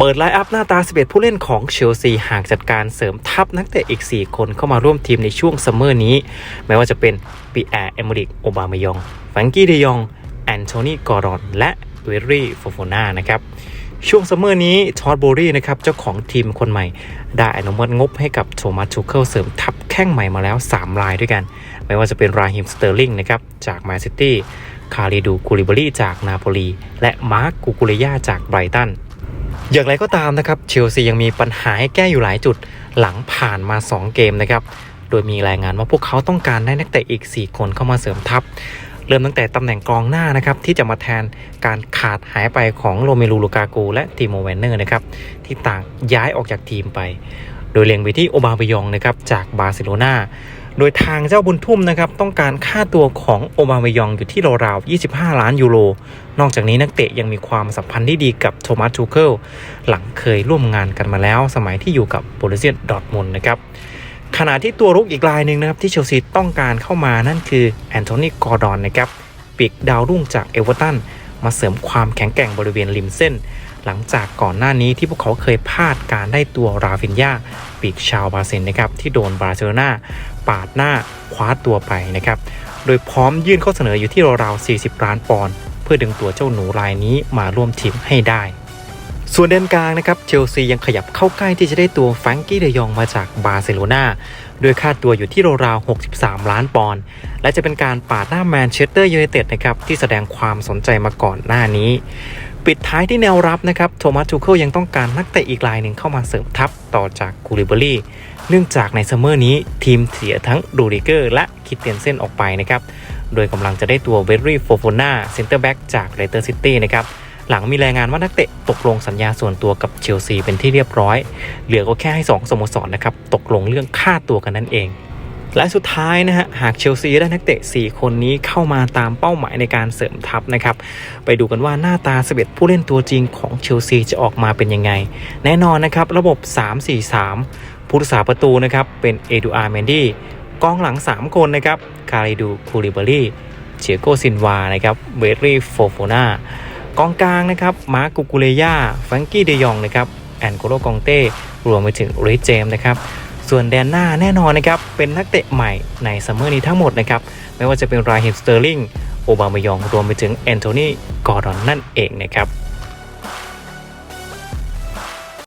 เปิดไลน์อัพหน้าตา 11 ผู้เล่นของเชลซีหากจัดการเสริมทัพนักเตะอีก 4 คนเข้ามาร่วมทีมในช่วงซัมเมอร์นี้ ไม่ว่าจะเป็นปีแอร์เอมริก โอบามายองฟรงกี้เดยอง แอนโทนีกอรอน และเวรรี่โฟโฟนานะครับ ช่วงซัมเมอร์นี้ทอดโบรี่นะครับ เจ้าของทีมคนใหม่ ได้อนุมัติงบให้กับโทมัสทูเคิลเสริมทัพแข้งใหม่มาแล้ว 3 รายด้วยกัน ไม่ว่าจะเป็นราฮิมสเตอร์ลิงนะครับจากแมนซิตี้ คาริดูกูลิบรีจากนาโปลี และมาร์กกูกุเรยาจากไบรตัน อย่างไรก็ตามนะครับเชลซียังมีปัญหาให้แก้อยู่หลายจุดหลังผ่านมา 2 เกมนะครับ โดยมีรายงานว่าพวกเขาต้องการได้นักเตะอีก 4 คนเข้ามาเสริมทัพ เริ่มตั้งแต่ตำแหน่งกองหน้านะครับที่จะมาแทนการขาดหายไปของโรเมลูลูกากูและติโมแวนเนอร์นะครับที่ต่างย้ายออกจากทีมไป โดยเล็งไปที่โอบาบยองนะครับจากบาร์เซโลนา โดยทางเจ้าบุญทุ่มนะครับต้องการค่าตัวของโอบาเบยองอยู่ที่ราวๆ25 ล้านยูโร นอกจากนี้นักเตะยังมีความสัมพันธ์ที่ดีกับโทมัสทูเคิลหลังเคยร่วมงานกันมาแล้ว สมัยที่อยู่กับโบรุเซียดอทมุนด์นะครับขณะที่ตัวรุกอีกรายหนึ่งนะครับที่เชลซีต้องการเข้ามานั่นคือแอนโทนีกอร์ดอนนะครับปีกดาวรุ่งจากเอเวอร์ตันมาเสริมความแข็งแกร่งบริเวณริมเส้น หลังจากก่อนหน้านี้ที่พวกเขาเคยพลาดการได้ตัวราฟินยาปีกชาวบราซิลนะครับที่โดนบาร์เซโลนา ปาดหน้าคว้าตัวไปนะครับ โดยพร้อมยื่นข้อเสนออยู่ที่ราวๆ40 ล้านปอนด์เพื่อดึงตัวเจ้าหนูรายนี้มาร่วมทีมให้ได้ ส่วนเดนกลางนะครับเชลซียังขยับเข้าใกล้ที่จะได้ตัวแฟรงกี้เดยองมาจากบาร์เซโลนาด้วยค่าตัวอยู่ที่ราวๆ63 ล้านปอนด์และจะเป็นการปาดหน้าแมนเชสเตอร์ยูไนเต็ดนะครับที่แสดงความสนใจมาก่อนหน้านี้ ปิดท้ายที่แนวรับนะครับโทมัสทูเคิลยังต้องการนักเตะอีกรายหนึ่งเข้ามาเสริมทัพต่อจากกูริเบอรี่เนื่องจากในซัมเมอร์นี้ทีมเสียทั้งดูริเกอร์และคิดเตียนเซนออกไปนะครับ โดยกำลังจะได้ตัวเวรรี่โฟโฟนาเซนเตอร์แบ็กจากเลสเตอร์ซิตี้นะครับหลังมีรายงานว่านักเตะตกลงสัญญาส่วนตัวกับเชลซีเป็นที่เรียบร้อย เหลือก็แค่ให้ 2สโมสรนะครับตกลงเรื่องค่าตัวกันนั่นเอง และสุดท้ายนะฮะหากเชลซีได้นักเตะ 4 คนนี้เข้ามาตามเป้าหมายในการเสริมทัพนะครับ ไปดูกันว่าหน้าตา11ผู้เล่นตัวจริงของเชลซีจะออกมาเป็นยังไง แน่นอนนะครับ ระบบ 3-4-3 ผู้รักษาประตูนะครับเป็นเอดูอาร์เมนดี้กองหลัง 3 คนนะครับคาริดูคูลิเบารีเชียโกซินวานะครับเวรรี่โฟโฟนากองกลางนะครับมาร์กุกุเลยาแฟรงกี้เดยองนะครับแอนโกโลกองเต้รวมไปถึงเรเจมนะครับ ส่วนแดนหน้าแน่นอนนะครับ เป็นนักเตะใหม่ในซัมเมอร์นี้ทั้งหมดนะครับ ไม่ว่าจะเป็นราฮิมสเตอร์ลิง โอบามายอง รวมไปถึงแอนโทนี กอร์ดอนนั่นเองนะครับ